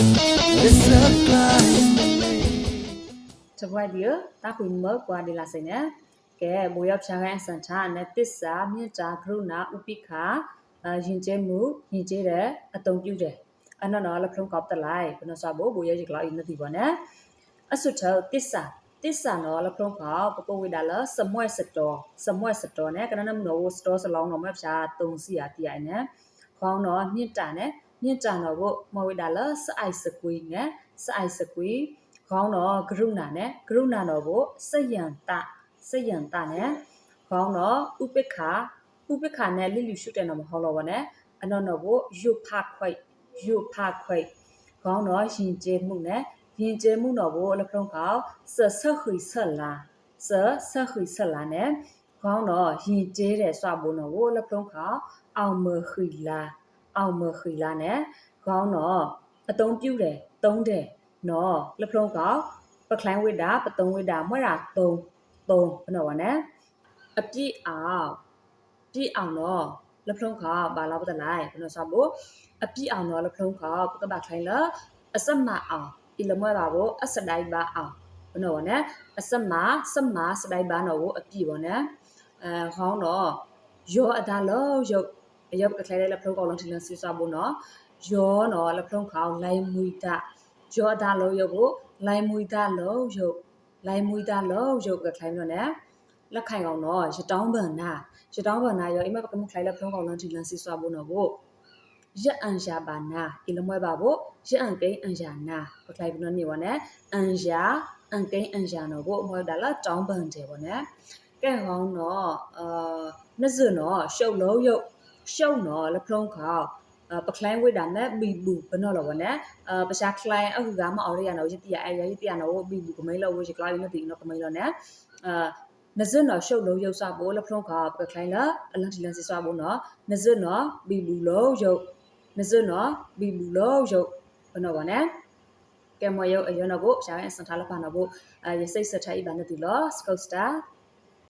It's a blind တပွိုက်ဒီတာခွေမကွာဒီလာစိနေကဲဘိုရဖြာခိုင်းစန်ချာနဲ့တစ္ဆာမြင့်တာကရုဏာဥပိ္ပခာယဉ်ကျေးမှုယဉ်ကျေးတဲ့အတုံပြုတယ်အနော်နော်လဖုံကောက်တလိုက်ဘယ်နော်စဘောဘိုရကြီးကလောက်အင်းမသိပါနဲ့အဆုထောတစ္ဆာတစ္ဆာနော်လဖုံကောက်ပပဝိဒါလစမွဲစတော်စမွဲစတော်နဲ့ကနနမနောစတော်စလောင်းနော်မဖြာတုံစီယာတီအိုင်နဲ့ခေါင်းနော်မြင့်တာနဲ့ မြင့်တာနော်ဘမဝိဒါလစအိုက်စကွေးနဲ့စအိုက်စကွေးခေါင်းတော့ကရုဏာနဲ့ကရုဏာတော့ကိုစယံတစယံတနဲ့ခေါင်းတော့ဥပိ္ပခာဥပိ္ပခာနဲ့လိလူရှုတဲ့နော်မဟုတ်တော့ဘောနဲ့အနော်တော့ကိုယုဖခွိတ်ယုဖခွိတ်ခေါင်းတော့ရင်ကျေမှုနဲ့ရင်ကျေမှုတော့ကိုလဖုံးကောက်ဆဆခိဆက်လာဆဆခိဆက်လာနဲ့ခေါင်းတော့ရင်ကျေတဲ့စွာဘုံတော့ကိုလဖုံးကောက်အောင်မခိလာ အောင်မခိလာနဲ့ခေါင်းတော့အတုံးပြူတယ်တုံးတယ်နော်လဖုံးကောက်ပကလိုင်းဝိတာပတုံးဝိတာမွဲ့တာတုံးတုံးဘယ်နော်ဗောနဲ့အပြည့်အောင်ပြည့်အောင်တော့လဖုံးကောက်ဘာလာပတလိုက်ဘယ်နော်စဘောအပြည့်အောင်တော့လဖုံးကောက်ပကပခိုင်းလအစမအောင်ဤလမွဲ့ပါဘောအစဒိုင်ပါအောင်ဘယ်နော်ဗောနဲ့အစမစမစဒိုင်ပါနော်ကိုအပြည့်ဗောနဲ့အဲခေါင်းတော့ယောအဒါလောရုပ် အယုတ်ကလေးလေးလဖုံးကောက်လုံးထီလန်စီစဘောနော်ယောနော်လဖုံးကောက်လိုင်းမွီတာယောဒါလောယုတ်ကိုလိုင်မွီဒါလောယုတ်လိုင်မွီဒါလောယုတ်ကခိုင်းလို့ ਨੇ လက်ခိုင်ကောင်တော့ရတောင်းပန်နာရတောင်းပန်နာရောအိမပကမှုခိုင်လက်ဖုံးကောင်လန်းဒီလန်စီဆွာဖို့နော်ကိုရက်အန်ရှာပါနာအီလမွဲပါဖို့ရက်အန်ကိန်းအန်ရှာနာပကလိုက်ဘနော်နေဝနဲ့အန်ရှာအန်ကိန်းအန်ရှာနော်ကိုအမွဲဒါလာတောင်းပန်တယ်ပေါ့ ਨੇ ကဲဟောင်းတော့အာနှစနော်ရှုပ်လုံးယုတ် ရှုပ်နော်လက်ဖုံးခေါက်ပကလိုင်းဝိဒါနဲ့ဘီဘူးဘနော်လောဗနဲ့အပရှာကလိုင်းအခုကမအော်ရရနော်ယတိယအဲယတိယနော်ဘီဘူးကမိလောဝရှိကလိုင်းမသိနော်ကမိလောနဲ့အာနဇွနော်ရှုပ်လုံးရုပ်စပိုးလဖုံးခါပကလိုင်းလာအလန်တီလန်စီစွာပိုးနော်နဇွနော်ဘီဘူးလောရုပ်နဇွနော်ဘီဘူးလောရုပ်ဘနော်ဗောနဲ့ကဲမွေရုပ်အယောနော်ကိုရှာရင်စန်ထားလဖာနော်ကိုအဲရစိတ်စထိုင်ဘာနဲ့တူလောစကုတ်စတာ